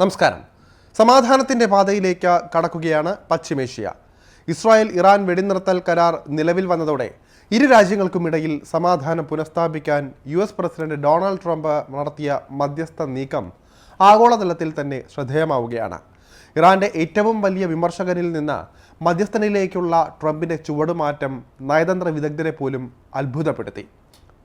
നമസ്കാരം. സമാധാനത്തിന്റെ പാതയിലേക്ക് കടക്കുകയാണ് പശ്ചിമേഷ്യ. ഇസ്രായേൽ ഇറാൻ വെടിനിർത്തൽ കരാർ നിലവിൽ വന്നതോടെ ഇരു രാജ്യങ്ങൾക്കുമിടയിൽ സമാധാനം പുനഃസ്ഥാപിക്കാൻ U S president Donald Trump നടത്തിയ മധ്യസ്ഥ നീക്കം ആഗോളതലത്തിൽ തന്നെ ശ്രദ്ധേയമാവുകയാണ്. ഇറാന്റെ ഏറ്റവും വലിയ വിമർശകനിൽ നിന്ന് മധ്യസ്ഥനിലേക്കുള്ള ട്രംപിന്റെ ചുവടുമാറ്റം നയതന്ത്ര വിദഗ്ധരെ പോലും അത്ഭുതപ്പെടുത്തി.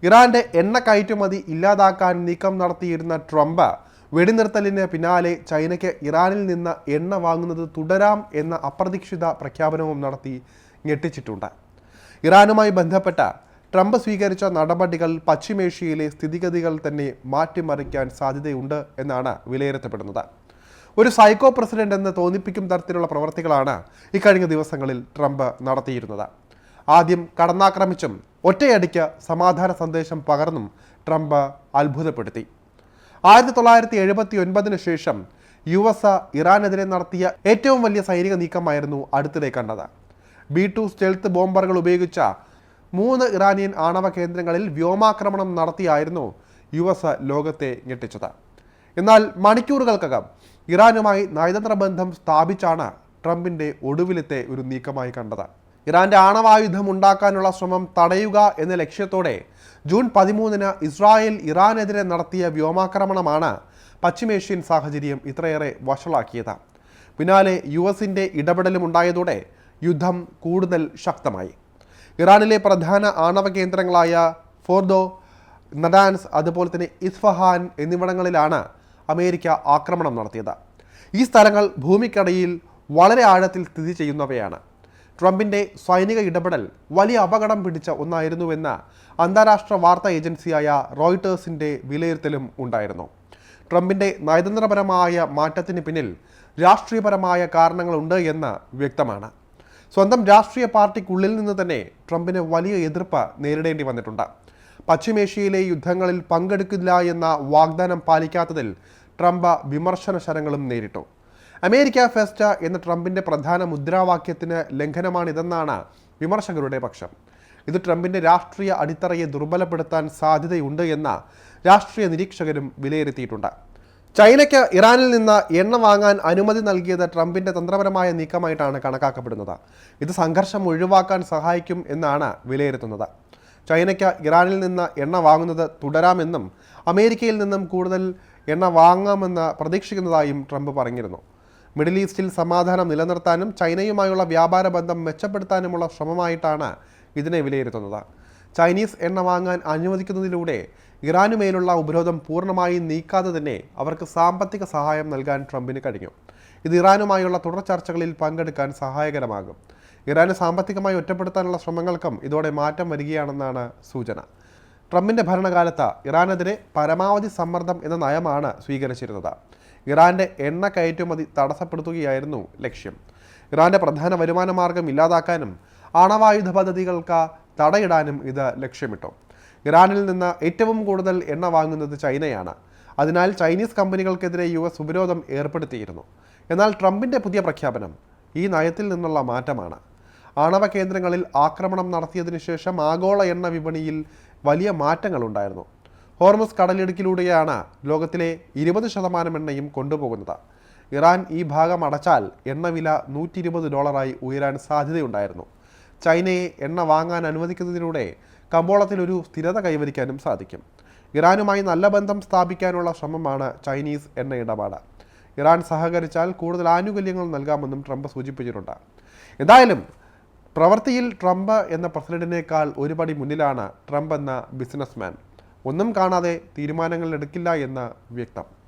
ഇറാന്റെ എണ്ണ കയറ്റുമതി ഇല്ലാതാക്കാൻ നീക്കം നടത്തിയിരുന്ന ട്രംപ് വെടിനിർത്തലിന് പിന്നാലെ ചൈനയ്ക്ക് ഇറാനിൽ നിന്ന് എണ്ണ വാങ്ങുന്നത് തുടരാം എന്ന അപ്രതീക്ഷിത പ്രഖ്യാപനവും നടത്തി ഞെട്ടിച്ചിട്ടുണ്ട്. ഇറാനുമായി ബന്ധപ്പെട്ട ട്രംപ് സ്വീകരിച്ച നടപടികൾ പശ്ചിമേഷ്യയിലെ സ്ഥിതിഗതികൾ തന്നെ മാറ്റിമറിക്കാൻ സാധ്യതയുണ്ട് എന്നാണ് വിലയിരുത്തപ്പെടുന്നത്. ഒരു സൈക്കോ പ്രസിഡന്റ് എന്ന് തോന്നിപ്പിക്കും തരത്തിലുള്ള പ്രവർത്തികളാണ് ഇക്കഴിഞ്ഞ ദിവസങ്ങളിൽ ട്രംപ് നടത്തിയിരുന്നത്. ആദ്യം കടന്നാക്രമിച്ചും ഒറ്റയടിക്ക് സമാധാന സന്ദേശം പകർന്നും ട്രംപ് അത്ഭുതപ്പെടുത്തി. ആയിരത്തി തൊള്ളായിരത്തി എഴുപത്തി ഒൻപതിന് ശേഷം യു എസ് ഇറാനെതിരെ നടത്തിയ ഏറ്റവും വലിയ സൈനിക നീക്കമായിരുന്നു അടുത്തിടെ കണ്ടത്. ബി ടു സ്റ്റെൽത്ത് ബോംബറുകൾ ഉപയോഗിച്ച മൂന്ന് ഇറാനിയൻ ആണവ കേന്ദ്രങ്ങളിൽ വ്യോമാക്രമണം നടത്തിയായിരുന്നു യു എസ് ലോകത്തെ ഞെട്ടിച്ചത്. എന്നാൽ മണിക്കൂറുകൾക്കകം ഇറാനുമായി നയതന്ത്ര ബന്ധം സ്ഥാപിച്ചാണ് ട്രംപിന്റെ ഒടുവിലത്തെ ഒരു നീക്കമായി കണ്ടത്. ഇറാന്റെ ആണവായുധം ഉണ്ടാക്കാനുള്ള ശ്രമം തടയുക എന്ന ലക്ഷ്യത്തോടെ ജൂൺ പതിമൂന്നിന് ഇസ്രായേൽ ഇറാനെതിരെ നടത്തിയ വ്യോമാക്രമണമാണ് പശ്ചിമേഷ്യൻ സാഹചര്യം ഇത്രയേറെ വഷളാക്കിയത്. പിന്നാലെ യു എസിന്റെ ഇടപെടലും ഉണ്ടായതോടെ യുദ്ധം കൂടുതൽ ശക്തമായി. ഇറാനിലെ പ്രധാന ആണവ കേന്ദ്രങ്ങളായ ഫോർദോ നദാൻസ് അതുപോലെ തന്നെ ഇസ്ഫഹാൻ എന്നിവിടങ്ങളിലാണ് അമേരിക്ക ആക്രമണം നടത്തിയത്. ഈ സ്ഥലങ്ങൾ ഭൂമിക്കടിയിൽ വളരെ ആഴത്തിൽ സ്ഥിതി ചെയ്യുന്നവയാണ്. ട്രംപിന്റെ സൈനിക ഇടപെടൽ വലിയ അപകടം പിടിച്ച ഒന്നായിരുന്നുവെന്ന അന്താരാഷ്ട്ര വാർത്താ ഏജൻസിയായ റോയിട്ടേഴ്സിന്റെ വിലയിരുത്തലും ഉണ്ടായിരുന്നു. ട്രംപിന്റെ നയതന്ത്രപരമായ മാറ്റത്തിന് പിന്നിൽ രാഷ്ട്രീയപരമായ കാരണങ്ങളുണ്ട് എന്ന് വ്യക്തമാണ്. സ്വന്തം രാഷ്ട്രീയ പാർട്ടിക്കുള്ളിൽ നിന്ന് തന്നെ ട്രംപിന് വലിയ എതിർപ്പ് നേരിടേണ്ടി വന്നിട്ടുണ്ട്. പശ്ചിമേഷ്യയിലെ യുദ്ധങ്ങളിൽ പങ്കെടുക്കില്ല എന്ന വാഗ്ദാനം പാലിക്കാത്തതിൽ ട്രംപ് വിമർശന ശരങ്ങളും നേരിട്ടു. അമേരിക്ക ഫെസ്റ്റ എന്ന ട്രംപിന്റെ പ്രധാന മുദ്രാവാക്യത്തിന് ലംഘനമാണിതെന്നാണ് വിമർശകരുടെ പക്ഷം. ഇത് ട്രംപിന്റെ രാഷ്ട്രീയ അടിത്തറയെ ദുർബലപ്പെടുത്താൻ സാധ്യതയുണ്ട് എന്ന രാഷ്ട്രീയ നിരീക്ഷകരും വിലയിരുത്തിയിട്ടുണ്ട്. ചൈനയ്ക്ക് ഇറാനിൽ നിന്ന് എണ്ണ വാങ്ങാൻ അനുമതി നൽകിയത് ട്രംപിന്റെ തന്ത്രപരമായ നീക്കമായിട്ടാണ് കണക്കാക്കപ്പെടുന്നത്. ഇത് സംഘർഷം ഒഴിവാക്കാൻ സഹായിക്കും എന്നാണ് വിലയിരുത്തുന്നത്. ചൈനയ്ക്ക് ഇറാനിൽ നിന്ന് എണ്ണ വാങ്ങുന്നത് തുടരാമെന്നും അമേരിക്കയിൽ നിന്നും കൂടുതൽ എണ്ണ വാങ്ങാമെന്ന് പ്രതീക്ഷിക്കുന്നതായും ട്രംപ് പറഞ്ഞിരുന്നു. മിഡിൽ ഈസ്റ്റിൽ സമാധാനം നിലനിർത്താനും ചൈനയുമായുള്ള വ്യാപാര ബന്ധം മെച്ചപ്പെടുത്താനുമുള്ള ശ്രമമായിട്ടാണ് ഇതിനെ വിലയിരുത്തുന്നത്. ചൈനീസ് എണ്ണ വാങ്ങാൻ അനുവദിക്കുന്നതിലൂടെ ഇറാനുമേലുള്ള ഉപരോധം പൂർണമായും നീക്കാതെ തന്നെ അവർക്ക് സാമ്പത്തിക സഹായം നൽകാൻ ട്രംപിന് കഴിഞ്ഞു. ഇത് ഇറാനുമായുള്ള തുടർ ചർച്ചകളിൽ പങ്കെടുക്കാൻ സഹായകരമാകും. ഇറാന് സാമ്പത്തികമായി ഒറ്റപ്പെടുത്താനുള്ള ശ്രമങ്ങൾക്കും ഇതോടെ മാറ്റം വരികയാണെന്നാണ് സൂചന. ട്രംപിന്റെ ഭരണകാലത്ത് ഇറാനെതിരെ പരമാവധി സമ്മർദ്ദം എന്ന നയമാണ് സ്വീകരിച്ചിരുന്നത്. ഇറാന്റെ എണ്ണ കയറ്റുമതി തടസ്സപ്പെടുത്തുകയായിരുന്നു ലക്ഷ്യം. ഇറാന്റെ പ്രധാന വരുമാന മാർഗം ഇല്ലാതാക്കാനും ആണവായുധ പദ്ധതികൾക്ക് തടയിടാനും ഇത് ലക്ഷ്യമിട്ടു. ഇറാനിൽ നിന്ന് ഏറ്റവും കൂടുതൽ എണ്ണ വാങ്ങുന്നത് ചൈനയാണ്. അതിനാൽ ചൈനീസ് കമ്പനികൾക്കെതിരെ യു എസ് ഉപരോധം ഏർപ്പെടുത്തിയിരുന്നു. എന്നാൽ ട്രംപിന്റെ പുതിയ പ്രഖ്യാപനം ഈ നയത്തിൽ നിന്നുള്ള മാറ്റമാണ്. ആണവ കേന്ദ്രങ്ങളിൽ ആക്രമണം നടത്തിയതിനു ശേഷം ആഗോള എണ്ണ വിപണിയിൽ വലിയ മാറ്റങ്ങളുണ്ടായിരുന്നു. ഹോർമസ് കടലിടുക്കിലൂടെയാണ് ലോകത്തിലെ ഇരുപത് ശതമാനം എണ്ണയും കൊണ്ടുപോകുന്നത്. ഇറാൻ ഈ ഭാഗം അടച്ചാൽ എണ്ണവില നൂറ്റി ഇരുപത് ഡോളറായി ഉയരാൻ സാധ്യതയുണ്ടായിരുന്നു. ചൈനയെ എണ്ണ വാങ്ങാൻ അനുവദിക്കുന്നതിലൂടെ കമ്പോളത്തിൽ ഒരു സ്ഥിരത കൈവരിക്കാനും സാധിക്കും. ഇറാനുമായി നല്ല ബന്ധം സ്ഥാപിക്കാനുള്ള ശ്രമമാണ് ചൈനീസ് എണ്ണ ഇടപാട് ഇറാൻ സഹകരിച്ചാൽ കൂടുതൽ ആനുകൂല്യങ്ങൾ നൽകാമെന്നും ട്രംപ് സൂചിപ്പിച്ചിട്ടുണ്ട്. എന്തായാലും പ്രവൃത്തിയിൽ ട്രംപ് എന്ന പ്രസിഡന്റിനേക്കാൾ ഒരുപടി മുന്നിലാണ് ട്രംപ് എന്ന ബിസിനസ്മാൻ. ഒന്നും കാണാതെ തീരുമാനങ്ങൾ എടുക്കില്ല എന്ന് വ്യക്തം.